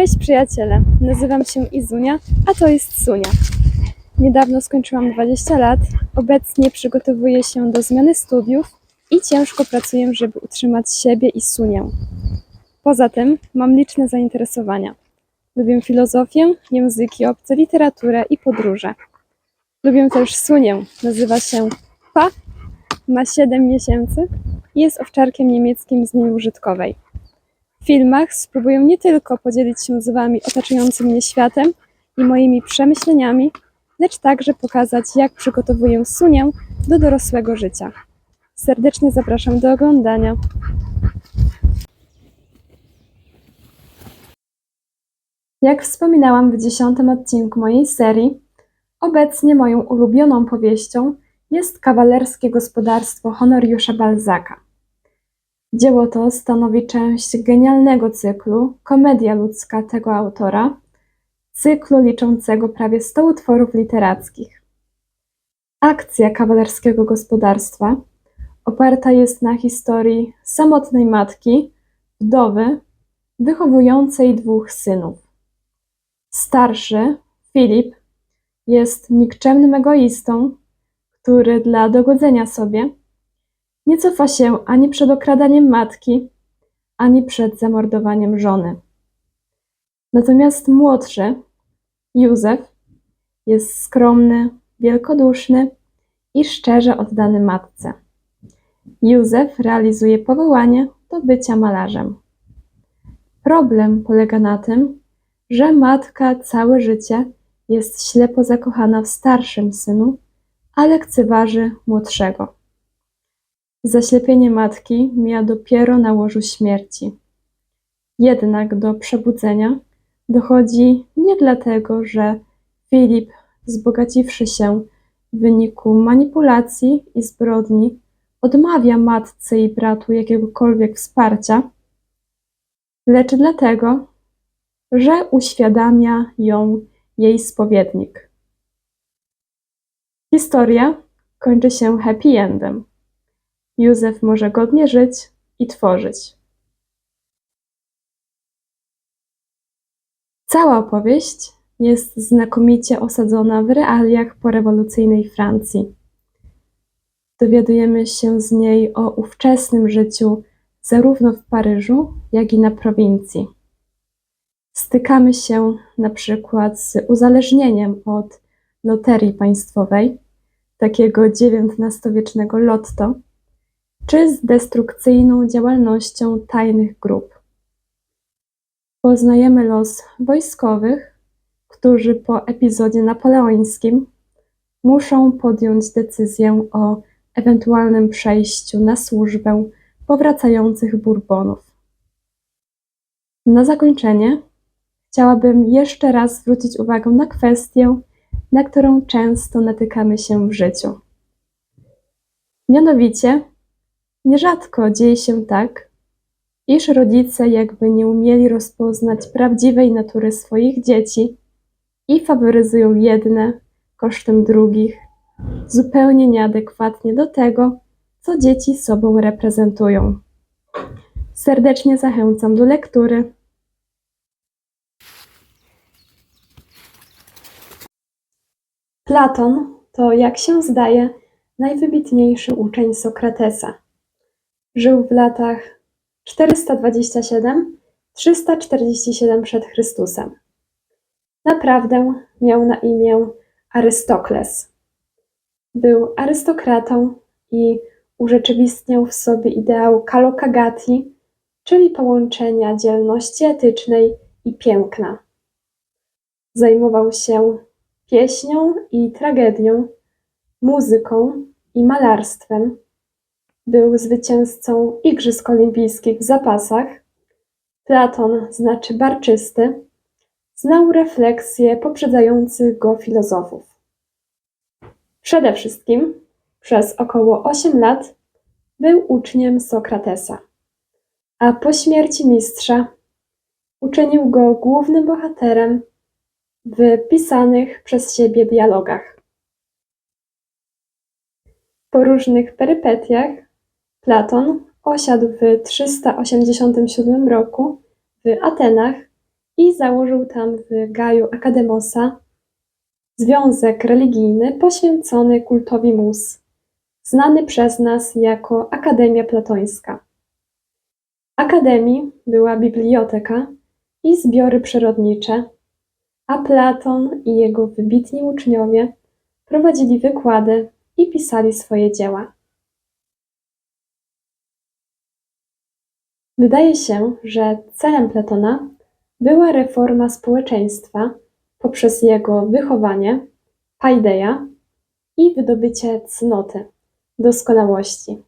Cześć przyjaciele, nazywam się Izunia, a to jest Sunia. Niedawno skończyłam 20 lat, obecnie przygotowuję się do zmiany studiów i ciężko pracuję, żeby utrzymać siebie i Sunię. Poza tym mam liczne zainteresowania. Lubię filozofię, języki obce, literaturę i podróże. Lubię też Sunię, nazywa się Pa, ma 7 miesięcy i jest owczarkiem niemieckim z nieużytkowej. W filmach spróbuję nie tylko podzielić się z Wami otaczającym mnie światem i moimi przemyśleniami, lecz także pokazać, jak przygotowuję Sunię do dorosłego życia. Serdecznie zapraszam do oglądania. Jak wspominałam w dziesiątym odcinku mojej serii, obecnie moją ulubioną powieścią jest Kawalerskie Gospodarstwo Honoriusza Balzaka. Dzieło to stanowi część genialnego cyklu Komedia ludzka tego autora, cyklu liczącego prawie 100 utworów literackich. Akcja kawalerskiego gospodarstwa oparta jest na historii samotnej matki, wdowy, wychowującej dwóch synów. Starszy, Filip, jest nikczemnym egoistą, który dla dogodzenia sobie nie cofa się ani przed okradaniem matki, ani przed zamordowaniem żony. Natomiast młodszy, Józef, jest skromny, wielkoduszny i szczerze oddany matce. Józef realizuje powołanie do bycia malarzem. Problem polega na tym, że matka całe życie jest ślepo zakochana w starszym synu, a lekceważy młodszego. Zaślepienie matki mija dopiero na łożu śmierci. Jednak do przebudzenia dochodzi nie dlatego, że Filip, wzbogaciwszy się w wyniku manipulacji i zbrodni, odmawia matce i bratu jakiegokolwiek wsparcia, lecz dlatego, że uświadamia ją jej spowiednik. Historia kończy się happy endem. Józef może godnie żyć i tworzyć. Cała opowieść jest znakomicie osadzona w realiach porewolucyjnej Francji. Dowiadujemy się z niej o ówczesnym życiu zarówno w Paryżu, jak i na prowincji. Stykamy się na przykład z uzależnieniem od loterii państwowej, takiego XIX-wiecznego lotto, czy z destrukcyjną działalnością tajnych grup. Poznajemy los wojskowych, którzy po epizodzie napoleońskim muszą podjąć decyzję o ewentualnym przejściu na służbę powracających Bourbonów. Na zakończenie chciałabym jeszcze raz zwrócić uwagę na kwestię, na którą często natykamy się w życiu. Mianowicie, nierzadko dzieje się tak, iż rodzice jakby nie umieli rozpoznać prawdziwej natury swoich dzieci i faworyzują jedne kosztem drugich, zupełnie nieadekwatnie do tego, co dzieci sobą reprezentują. Serdecznie zachęcam do lektury. Platon to, jak się zdaje, najwybitniejszy uczeń Sokratesa. Żył w latach 427-347 przed Chrystusem. Naprawdę miał na imię Arystokles. Był arystokratą i urzeczywistniał w sobie ideał kalokagati, czyli połączenia dzielności etycznej i piękna. Zajmował się pieśnią i tragedią, muzyką i malarstwem. Był zwycięzcą Igrzysk Olimpijskich w zapasach. Platon znaczy barczysty. Znał refleksje poprzedzających go filozofów. Przede wszystkim przez około 8 lat był uczniem Sokratesa, a po śmierci mistrza uczynił go głównym bohaterem w pisanych przez siebie dialogach. Po różnych perypetiach Platon osiadł w 387 roku w Atenach i założył tam w Gaju Akademosa związek religijny poświęcony kultowi mus, znany przez nas jako Akademia Platońska. Akademii była biblioteka i zbiory przyrodnicze, a Platon i jego wybitni uczniowie prowadzili wykłady i pisali swoje dzieła. Wydaje się, że celem Platona była reforma społeczeństwa poprzez jego wychowanie, paideia i wydobycie cnoty, doskonałości.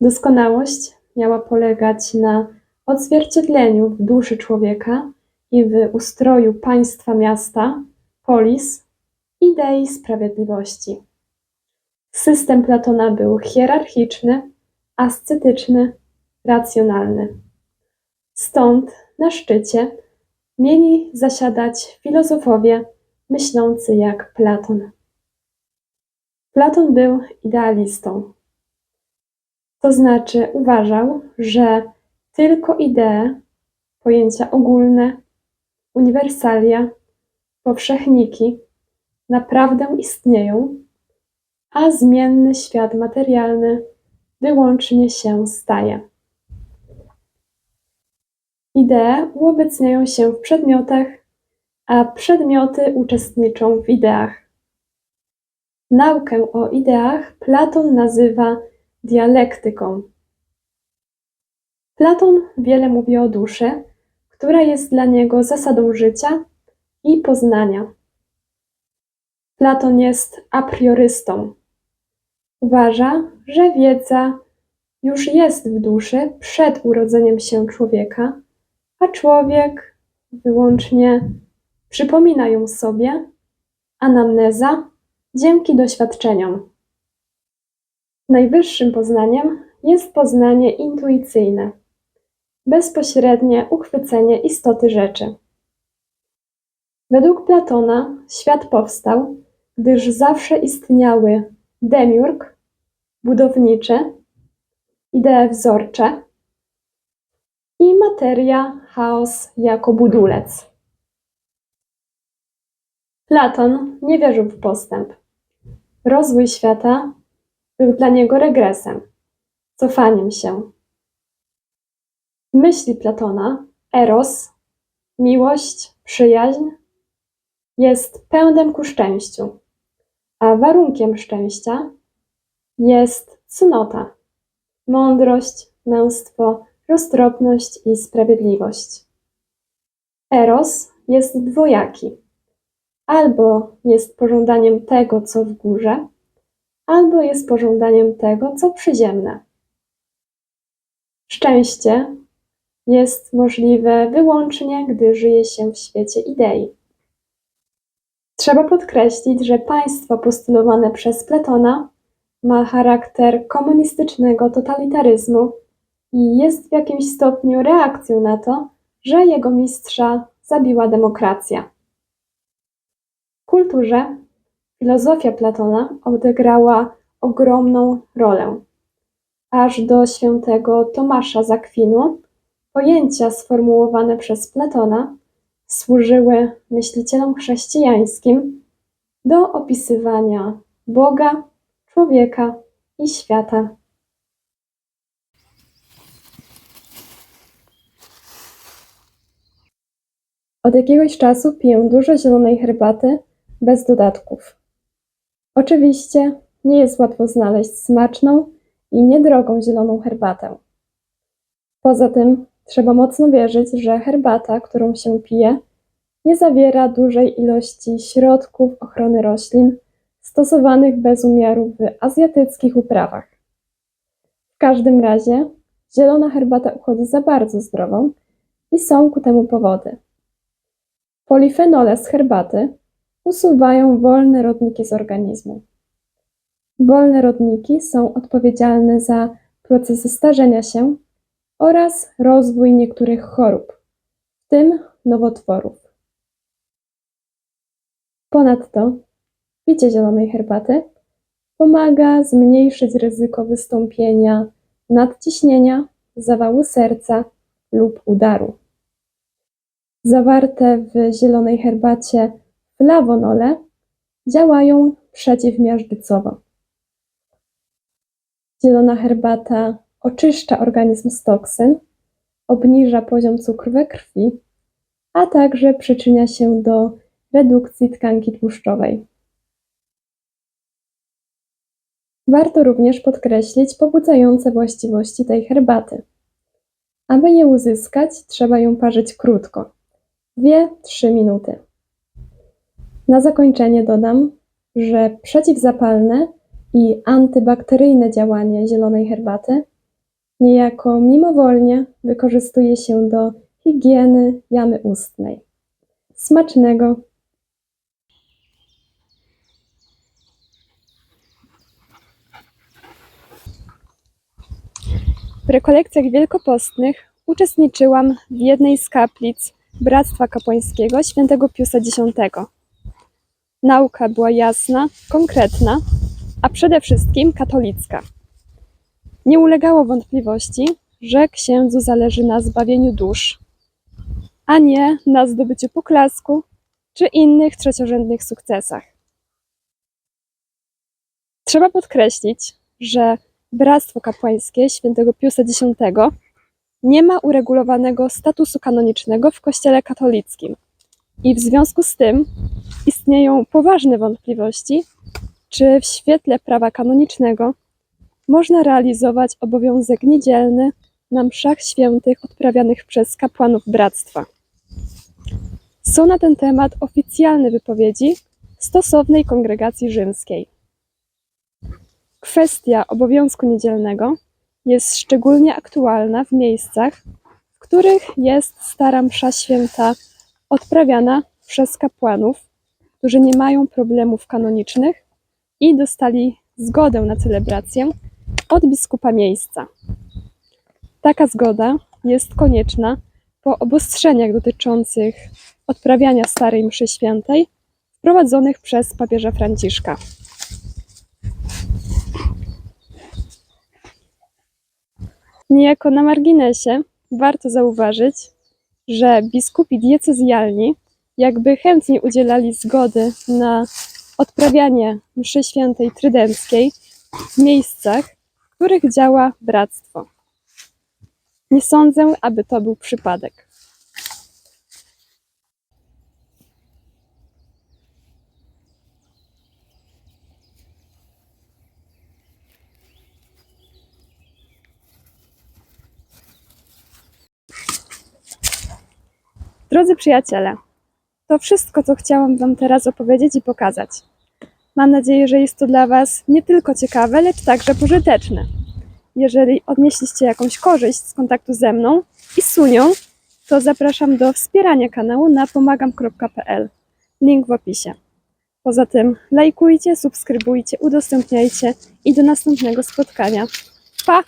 Doskonałość miała polegać na odzwierciedleniu w duszy człowieka i w ustroju państwa miasta, polis, idei sprawiedliwości. System Platona był hierarchiczny, ascetyczny, racjonalny. Stąd na szczycie mieli zasiadać filozofowie myślący jak Platon. Platon był idealistą. To znaczy uważał, że tylko idee, pojęcia ogólne, uniwersalia, powszechniki naprawdę istnieją, a zmienny świat materialny wyłącznie się staje. Idee uobecniają się w przedmiotach, a przedmioty uczestniczą w ideach. Naukę o ideach Platon nazywa dialektyką. Platon wiele mówi o duszy, która jest dla niego zasadą życia i poznania. Platon jest a priorystą. Uważa, że wiedza już jest w duszy przed urodzeniem się człowieka, a człowiek wyłącznie przypomina ją sobie, anamneza dzięki doświadczeniom. Najwyższym poznaniem jest poznanie intuicyjne, bezpośrednie uchwycenie istoty rzeczy. Według Platona świat powstał, gdyż zawsze istniały demiurg, budowniczy, idee wzorcze i materia, chaos jako budulec. Platon nie wierzył w postęp. Rozwój świata był dla niego regresem, cofaniem się. W myśli Platona eros, miłość, przyjaźń jest pędem ku szczęściu, a warunkiem szczęścia jest cnota, mądrość, męstwo, roztropność i sprawiedliwość. Eros jest dwojaki. Albo jest pożądaniem tego, co w górze, albo jest pożądaniem tego, co przyziemne. Szczęście jest możliwe wyłącznie, gdy żyje się w świecie idei. Trzeba podkreślić, że państwo postulowane przez Platona ma charakter komunistycznego totalitaryzmu i jest w jakimś stopniu reakcją na to, że jego mistrza zabiła demokracja. W kulturze filozofia Platona odegrała ogromną rolę. Aż do świętego Tomasza z Akwinu pojęcia sformułowane przez Platona służyły myślicielom chrześcijańskim do opisywania Boga, człowieka i świata. Od jakiegoś czasu piję dużo zielonej herbaty bez dodatków. Oczywiście nie jest łatwo znaleźć smaczną i niedrogą zieloną herbatę. Poza tym trzeba mocno wierzyć, że herbata, którą się pije, nie zawiera dużej ilości środków ochrony roślin stosowanych bez umiaru w azjatyckich uprawach. W każdym razie zielona herbata uchodzi za bardzo zdrową i są ku temu powody. Polifenole z herbaty usuwają wolne rodniki z organizmu. Wolne rodniki są odpowiedzialne za procesy starzenia się oraz rozwój niektórych chorób, w tym nowotworów. Ponadto picie zielonej herbaty pomaga zmniejszyć ryzyko wystąpienia nadciśnienia, zawału serca lub udaru. Zawarte w zielonej herbacie flawonole działają przeciwmiażdżycowo. Zielona herbata oczyszcza organizm z toksyn, obniża poziom cukru we krwi, a także przyczynia się do redukcji tkanki tłuszczowej. Warto również podkreślić pobudzające właściwości tej herbaty. Aby je uzyskać, trzeba ją parzyć krótko 2-3 minuty. Na zakończenie dodam, że przeciwzapalne i antybakteryjne działanie zielonej herbaty niejako mimowolnie wykorzystuje się do higieny jamy ustnej. Smacznego! W rekolekcjach wielkopostnych uczestniczyłam w jednej z kaplic Bractwa Kapłańskiego świętego Piusa X. Nauka była jasna, konkretna, a przede wszystkim katolicka. Nie ulegało wątpliwości, że księdzu zależy na zbawieniu dusz, a nie na zdobyciu poklasku czy innych trzeciorzędnych sukcesach. Trzeba podkreślić, że Bractwo Kapłańskie świętego Piusa X nie ma uregulowanego statusu kanonicznego w Kościele katolickim i w związku z tym istnieją poważne wątpliwości, czy w świetle prawa kanonicznego można realizować obowiązek niedzielny na mszach świętych odprawianych przez kapłanów bractwa. Są na ten temat oficjalne wypowiedzi stosownej kongregacji rzymskiej. Kwestia obowiązku niedzielnego jest szczególnie aktualna w miejscach, w których jest stara msza święta odprawiana przez kapłanów, którzy nie mają problemów kanonicznych i dostali zgodę na celebrację od biskupa miejsca. Taka zgoda jest konieczna po obostrzeniach dotyczących odprawiania starej mszy świętej wprowadzonych przez papieża Franciszka. Niejako na marginesie warto zauważyć, że biskupi diecezjalni jakby chętnie udzielali zgody na odprawianie mszy świętej trydenckiej w miejscach, w których działa bractwo. Nie sądzę, aby to był przypadek. Drodzy przyjaciele, to wszystko, co chciałam Wam teraz opowiedzieć i pokazać. Mam nadzieję, że jest to dla Was nie tylko ciekawe, lecz także pożyteczne. Jeżeli odnieśliście jakąś korzyść z kontaktu ze mną i z Sunią, to zapraszam do wspierania kanału na pomagam.pl. Link w opisie. Poza tym lajkujcie, subskrybujcie, udostępniajcie i do następnego spotkania. Pa!